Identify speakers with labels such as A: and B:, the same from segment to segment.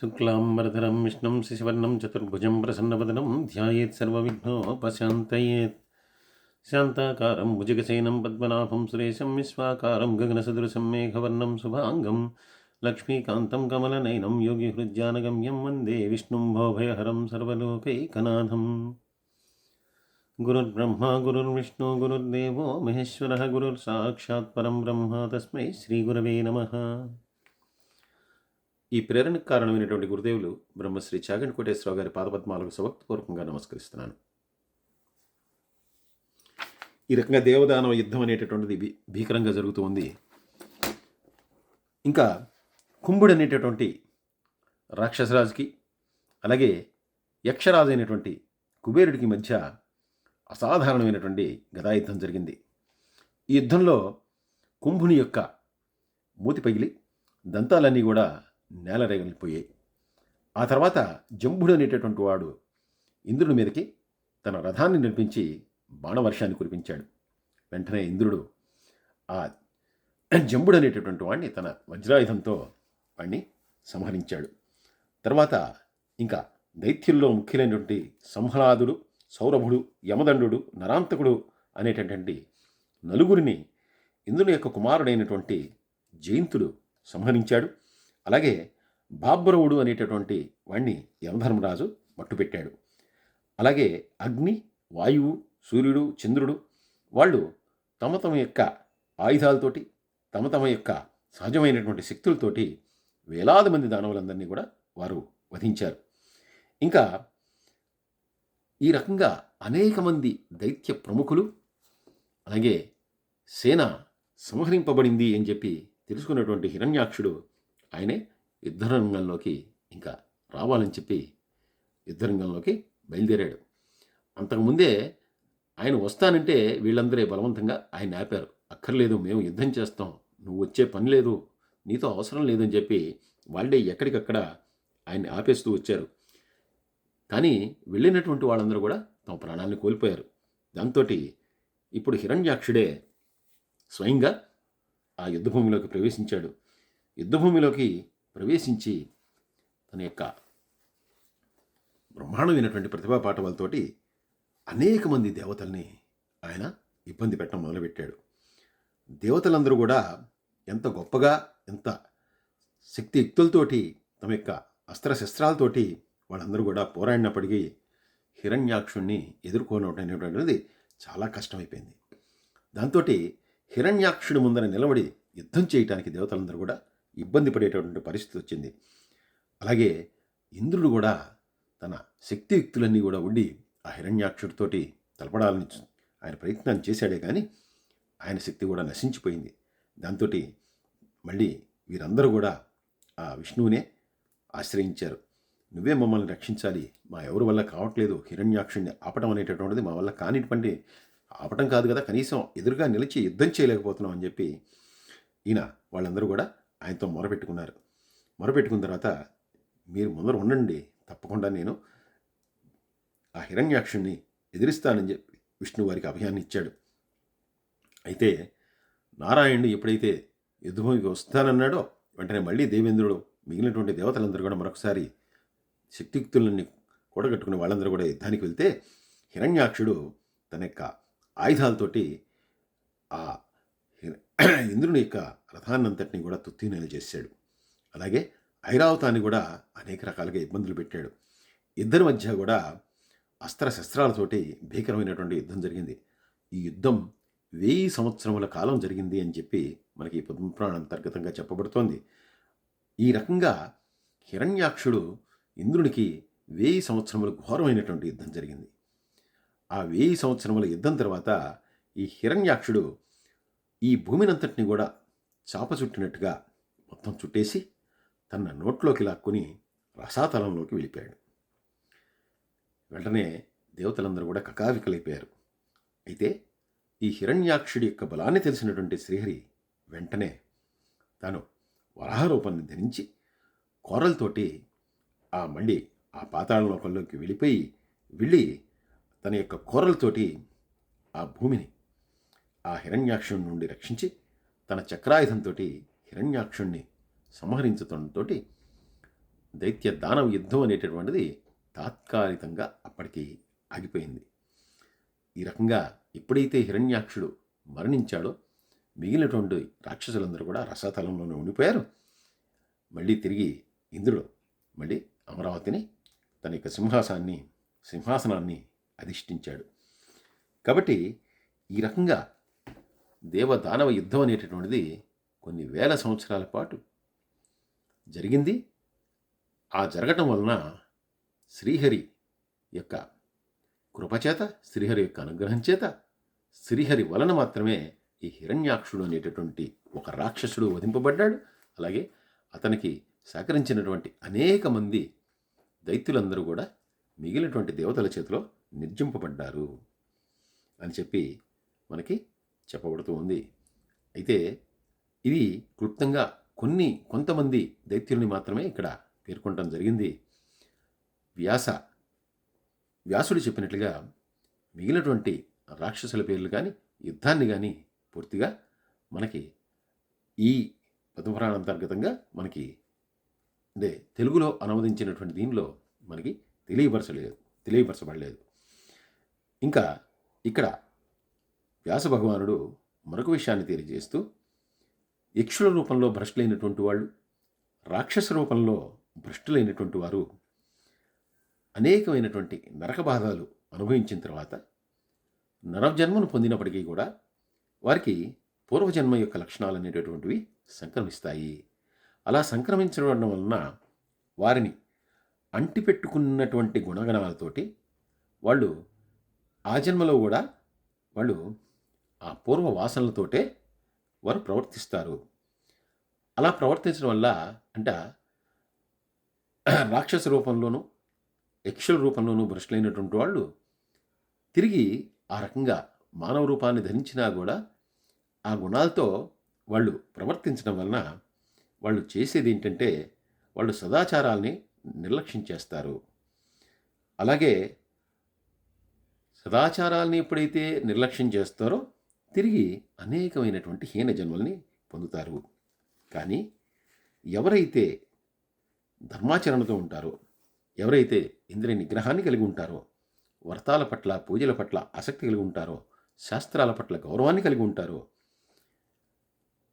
A: शुक्लाम्बरधरं विष्णुं शिशुवर्णं चतुर्भुजं प्रसन्नवदनं ध्यायेत् सर्वविघ्नोपशान्तयेत् शान्ताकारं भुजगसेनं पद्मनाभं सुरेशं विश्वाकारं गगनसदृशं मेघवर्णं शुभाङ्गं लक्ष्मीकान्तं कमलनयनं योगिहृज्जानगम्यं वन्दे विष्णुं भोभयहरं सर्वलोकैकनाथम् गुरुर्ब्रह्मा गुरुर्विष्णु गुरुर्देवो महेश्वरः गुरुर्साक्षात् परं ब्रह्म तस्मै श्रीगुरवे नमः ఈ ప్రేరణకు కారణమైనటువంటి గురుదేవులు బ్రహ్మశ్రీ చాగంటి కోటేశ్వరరావు గారి పాదపద్మాలకు సవక్తపూర్వకంగా నమస్కరిస్తున్నాను. ఈ రకంగా దేవదానవ యుద్ధం అనేటటువంటిది భీ- భీకరంగా జరుగుతూ ఉంది. ఇంకా కుంభుడు అనేటటువంటి రాక్షసరాజుకి అలాగే యక్షరాజు అయినటువంటి కుబేరుడికి మధ్య అసాధారణమైనటువంటి గదాయుద్ధం జరిగింది. ఈ యుద్ధంలో కుంభుని యొక్క మూతి పగిలి దంతాలన్నీ కూడా నేలరేగలిపోయాయి. ఆ తర్వాత జంభుడు అనేటటువంటి వాడు ఇంద్రుడి మీదకి తన రథాన్ని నడిపించి బాణవర్షాన్ని కురిపించాడు. వెంటనే ఇంద్రుడు ఆ జంబుడు అనేటటువంటి వాడిని తన వజ్రాయుధంతో వాడిని సంహరించాడు. తర్వాత ఇంకా దైత్యుల్లో ముఖ్యులైనటువంటి సంహ్లాదుడు సౌరభుడు యమదండు నరాంతకుడు అనేటటువంటి నలుగురిని ఇంద్రుని యొక్క కుమారుడైనటువంటి జయంతుడు సంహరించాడు. అలాగే బాబ్రవుడు అనేటటువంటి వాణ్ణి యమధర్మరాజు మట్టుపెట్టాడు. అలాగే అగ్ని వాయువు సూర్యుడు చంద్రుడు వాళ్ళు తమ తమ యొక్క ఆయుధాలతోటి తమ తమ యొక్క సహజమైనటువంటి శక్తులతోటి వేలాది మంది దానవులందరినీ కూడా వారు వధించారు. ఇంకా ఈ రకంగా అనేక మంది దైత్య ప్రముఖులు అలాగే సేన సంహరింపబడింది అని చెప్పి తెలుసుకున్నటువంటి హిరణ్యాక్షుడు ఆయనే యుద్ధరంగంలోకి ఇంకా రావాలని చెప్పి యుద్ధరంగంలోకి బయలుదేరాడు. అంతకుముందే ఆయన వస్తానంటే వీళ్ళందరే బలవంతంగా ఆయన ఆపారు. అక్కర్లేదు మేము యుద్ధం చేస్తాం. నువ్వు వచ్చే పని లేదు. నీతో అవసరం లేదని చెప్పి వాళ్ళే ఎక్కడికక్కడ ఆయన్ని ఆపేస్తూ వచ్చారు. కానీ వెళ్ళినటువంటి వాళ్ళందరూ కూడా తమ ప్రాణాలను కోల్పోయారు. దాంతో ఇప్పుడు హిరణ్యాక్షుడే స్వయంగా ఆ యుద్ధభూమిలోకి ప్రవేశించాడు. యుద్ధభూమిలోకి ప్రవేశించి తన యొక్క బ్రహ్మాండమైనటువంటి ప్రతిభా పాఠవాలతోటి అనేక మంది దేవతల్ని ఆయన ఇబ్బంది పెట్టడం మొదలుపెట్టాడు. దేవతలందరూ కూడా ఎంత గొప్పగా ఎంత శక్తియుక్తులతోటి తమ యొక్క అస్త్రశస్త్రాలతోటి వాళ్ళందరూ కూడా పోరాడినప్పటికీ హిరణ్యాక్షుణ్ణి ఎదుర్కోవడం అనేటువంటిది చాలా కష్టమైపోయింది. దాంతో హిరణ్యాక్షుడి ముందర నిలబడి యుద్ధం చేయటానికి దేవతలందరూ కూడా ఇబ్బంది పడేటటువంటి పరిస్థితి వచ్చింది. అలాగే ఇంద్రుడు కూడా తన శక్తియుక్తులన్నీ కూడా ఉండి ఆ హిరణ్యాక్షుడితోటి తలపడాలని ఆయన ప్రయత్నం చేశాడే కానీ ఆయన శక్తి కూడా నశించిపోయింది. దాంతో మళ్ళీ వీరందరూ కూడా ఆ విష్ణువునే ఆశ్రయించారు. నువ్వే మమ్మల్ని రక్షించాలి. మా ఎవరి వల్ల కావట్లేదు. హిరణ్యాక్షుడిని ఆపటం అనేటటువంటిది మా వల్ల కానిటువంటి ఆపటం కాదు కదా కనీసం ఎదురుగా నిలిచి యుద్ధం చేయలేకపోతున్నాం అని చెప్పి ఈయన వాళ్ళందరూ కూడా ఆయనతో మొరపెట్టుకున్నారు. మొరపెట్టుకున్న తర్వాత మీరు ముందర ఉండండి తప్పకుండా నేను ఆ హిరణ్యాక్షుణ్ణి ఎదిరిస్తానని చెప్పి విష్ణు వారికి అభయాన్ని ఇచ్చాడు. అయితే నారాయణుడు ఎప్పుడైతే యుద్ధభూమికి వస్తానన్నాడో వెంటనే మళ్ళీ దేవేంద్రుడు మిగిలినటువంటి దేవతలందరూ కూడా మరొకసారి శక్తియుక్తులన్నీ కూడగట్టుకుని వాళ్ళందరూ కూడా యుద్ధానికి వెళ్తే హిరణ్యాక్షుడు తన యొక్క ఆయుధాలతోటి ఆ ఇంద్రుని యొక్క రథాన్నంతటిని కూడా తుత్తినేలు చేశాడు. అలాగే ఐరావతాన్ని కూడా అనేక రకాలుగా ఇబ్బందులు పెట్టాడు. ఇద్దరి మధ్య కూడా అస్త్రశస్త్రాలతోటి భీకరమైనటువంటి యుద్ధం జరిగింది. ఈ యుద్ధం వెయ్యి సంవత్సరముల కాలం జరిగింది అని చెప్పి మనకి పద్మపురాణ అంతర్గతంగా చెప్పబడుతోంది. ఈ రకంగా హిరణ్యాక్షుడు ఇంద్రునికి వెయ్యి సంవత్సరముల ఘోరమైనటువంటి యుద్ధం జరిగింది. ఆ వెయ్యి సంవత్సరముల యుద్ధం తర్వాత ఈ హిరణ్యాక్షుడు ఈ భూమినంతటిని కూడా చాప చుట్టినట్టుగా మొత్తం చుట్టేసి తన నోట్లోకి లాక్కుని రసాతలంలోకి వెళ్ళిపోయాడు. వెంటనే దేవతలందరూ కూడా కకావికలైపోయారు. అయితే ఈ హిరణ్యాక్షుడి యొక్క బలాన్ని తెలిసినటువంటి శ్రీహరి వెంటనే తాను వరాహ రూపాన్ని ధరించి కోరలతోటి ఆ మళ్ళీ ఆ పాతాళ లోకంలోకి వెళ్ళిపోయి వెళ్ళి తన యొక్క కోరలతోటి ఆ భూమిని ఆ హిరణ్యాక్షుడి నుండి రక్షించి తన చక్రాయుధంతో హిరణ్యాక్షుణ్ణి సంహరించడంతో దైత్య దానవ యుద్ధం అనేటటువంటిది తాత్కాలికంగా అప్పటికి ఆగిపోయింది. ఈ రకంగా ఎప్పుడైతే హిరణ్యాక్షుడు మరణించాడో మిగిలినటువంటి రాక్షసులందరూ కూడా రసతలంలోనే ఉండిపోయారు. మళ్ళీ తిరిగి ఇంద్రుడు మళ్ళీ అమరావతిని తన యొక్క సింహాసాన్ని సింహాసనాన్ని అధిష్ఠించాడు. కాబట్టి ఈ రకంగా దేవదానవ యుద్ధం అనేటటువంటిది కొన్ని వేల సంవత్సరాల పాటు జరిగింది. ఆ జరగటం వలన శ్రీహరి యొక్క కృపచేత శ్రీహరి యొక్క అనుగ్రహం చేత శ్రీహరి వలన మాత్రమే ఈ హిరణ్యాక్షుడు అనేటటువంటి ఒక రాక్షసుడు వధింపబడ్డాడు. అలాగే అతనికి సహకరించినటువంటి అనేక మంది దైత్యులందరూ కూడా మిగిలినటువంటి దేవతల చేతిలో నిర్జింపబడ్డారు అని చెప్పి మనకి చెప్పబడుతూ ఉంది అయితే ఇది క్లుప్తంగా కొన్ని కొంతమంది దైత్యుల్ని మాత్రమే ఇక్కడ పేర్కొనడం జరిగింది. వ్యాస వ్యాసుడు చెప్పినట్లుగా మిగిలినటువంటి రాక్షసుల పేర్లు కానీ యుద్ధాన్ని కానీ పూర్తిగా మనకి ఈ పద్మపురాణ అంతర్గతంగా మనకి అంటే తెలుగులో అనువదించినటువంటి దీనిలో మనకి తెలియపరచలేదు తెలియపరచబడలేదు. ఇంకా ఇక్కడ వ్యాస భగవానుడు మరొక విషయాన్ని తెలియజేస్తూ యక్షుల రూపంలో భ్రష్టులైనటువంటి వాళ్ళు రాక్షస రూపంలో భ్రష్టులైనటువంటి వారు అనేకమైనటువంటి నరక బాధలు అనుభవించిన తర్వాత నరజన్మను పొందినప్పటికీ కూడా వారికి పూర్వజన్మ యొక్క లక్షణాలు అనేటటువంటివి సంక్రమిస్తాయి. అలా సంక్రమించడం వలన వారిని అంటిపెట్టుకున్నటువంటి గుణగణాలతోటి వాళ్ళు ఆ జన్మలో కూడా వాళ్ళు ఆ పూర్వ వాసనలతోటే వారు ప్రవర్తిస్తారు. అలా ప్రవర్తించడం వల్ల అంటే రాక్షస రూపంలోనూ యక్షుల రూపంలోనూ భ్రష్టులైనటువంటి వాళ్ళు తిరిగి ఆ రకంగా మానవ రూపాన్ని ధరించినా కూడా ఆ గుణాలతో వాళ్ళు ప్రవర్తించడం వలన వాళ్ళు చేసేది ఏంటంటే వాళ్ళు సదాచారాల్ని నిర్లక్ష్యం చేస్తారు. అలాగే సదాచారాల్ని ఎప్పుడైతే నిర్లక్ష్యం చేస్తారో తిరిగి అనేకమైనటువంటి హీన జన్మల్ని పొందుతారు. కానీ ఎవరైతే ధర్మాచరణతో ఉంటారో ఎవరైతే ఇంద్రియ నిగ్రహాన్ని కలిగి ఉంటారో వ్రతాల పట్ల పూజల పట్ల ఆసక్తి కలిగి ఉంటారో శాస్త్రాల పట్ల గౌరవాన్ని కలిగి ఉంటారో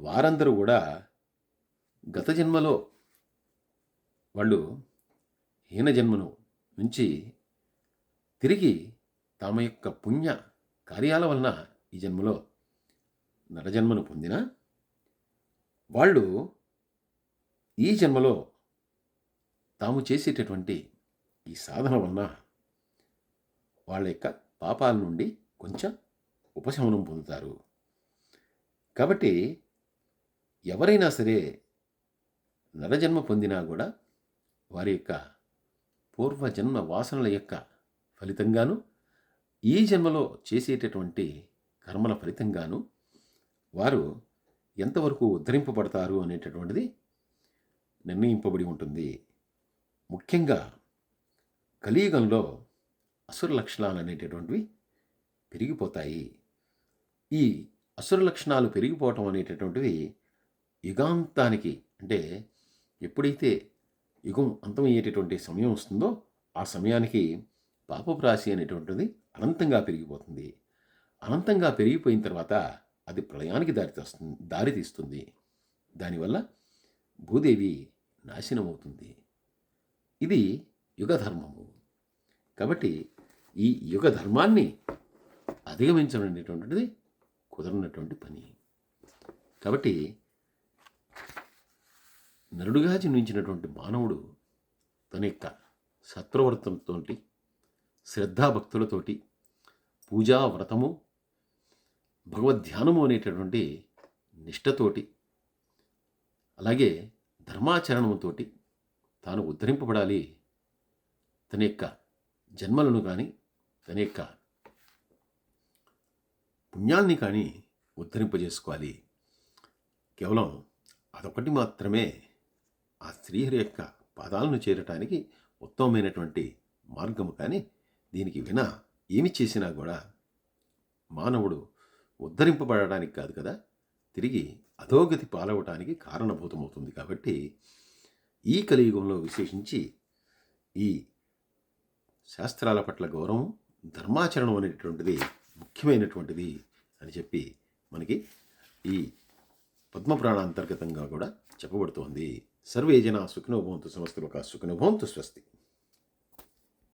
A: వారందరూ కూడా గత జన్మలో వాళ్ళు హీన జన్మను నుంచి తిరిగి తమ యొక్క పుణ్య కార్యాల వలన ఈ జన్మలో నరజన్మను పొందిన? వాళ్ళు ఈ జన్మలో తాము చేసేటటువంటి ఈ సాధన వలన వాళ్ళ యొక్క పాపాల నుండి కొంచెం ఉపశమనం పొందుతారు. కాబట్టి ఎవరైనా సరే నరజన్మ పొందినా కూడా వారి యొక్క పూర్వజన్మ వాసనల యొక్క ఫలితంగాను ఈ జన్మలో చేసేటటువంటి కర్మల ఫలితంగాను వారు ఎంతవరకు ఉద్ధరింపబడతారు అనేటటువంటిది నిర్ణయింపబడి ఉంటుంది. ముఖ్యంగా కలియుగంలో అసుర లక్షణాలు అనేటటువంటివి పెరిగిపోతాయి. ఈ అసుర లక్షణాలు పెరిగిపోవటం అనేటటువంటివి యుగాంతానికి అంటే ఎప్పుడైతే యుగం అంతమయ్యేటటువంటి సమయం వస్తుందో ఆ సమయానికి పాపపు రాశి అనేటువంటిది అనంతంగా పెరిగిపోతుంది. అనంతంగా పెరిగిపోయిన తర్వాత అది ప్రళయానికి దారితీస్తుంది దారితీస్తుంది దారి తీస్తుంది. దానివల్ల భూదేవి నాశనమవుతుంది. ఇది యుగధర్మము. కాబట్టి ఈ యుగ ధర్మాన్ని అధిగమించడం అనేటువంటిది కుదరనటువంటి పని. కాబట్టి నరుడుగా జన్మించినటువంటి మానవుడు తన యొక్క సత్రవ్రతంతో శ్రద్ధాభక్తులతోటి పూజా వ్రతము భగవద్ధ్యానము అనేటటువంటి నిష్టతోటి అలాగే ధర్మాచరణముతోటి తాను ఉద్ధరింపబడాలి. తన యొక్క జన్మలను కానీ తన యొక్క పుణ్యాల్ని కానీ ఉద్ధరింపజేసుకోవాలి. కేవలం అదొకటి మాత్రమే ఆ శ్రీహరి యొక్క పాదాలను చేరటానికి ఉత్తమమైనటువంటి మార్గము కానీ దీనికి వినా ఏమి చేసినా కూడా మానవుడు ఉద్ధరింపబడడానికి కాదు కదా తిరిగి అధోగతి పాలవటానికి కారణభూతమవుతుంది కాబట్టి ఈ కలియుగంలో విశేషించి ఈ శాస్త్రాల పట్ల గౌరవం ధర్మాచరణం అనేటువంటిది ముఖ్యమైనటువంటిది అని చెప్పి మనకి ఈ పద్మపురాణ అంతర్గతంగా కూడా చెప్పబడుతోంది. సర్వే జన సుఖినోభవంతు ఒక సుఖినోభవంతు స్వస్తి.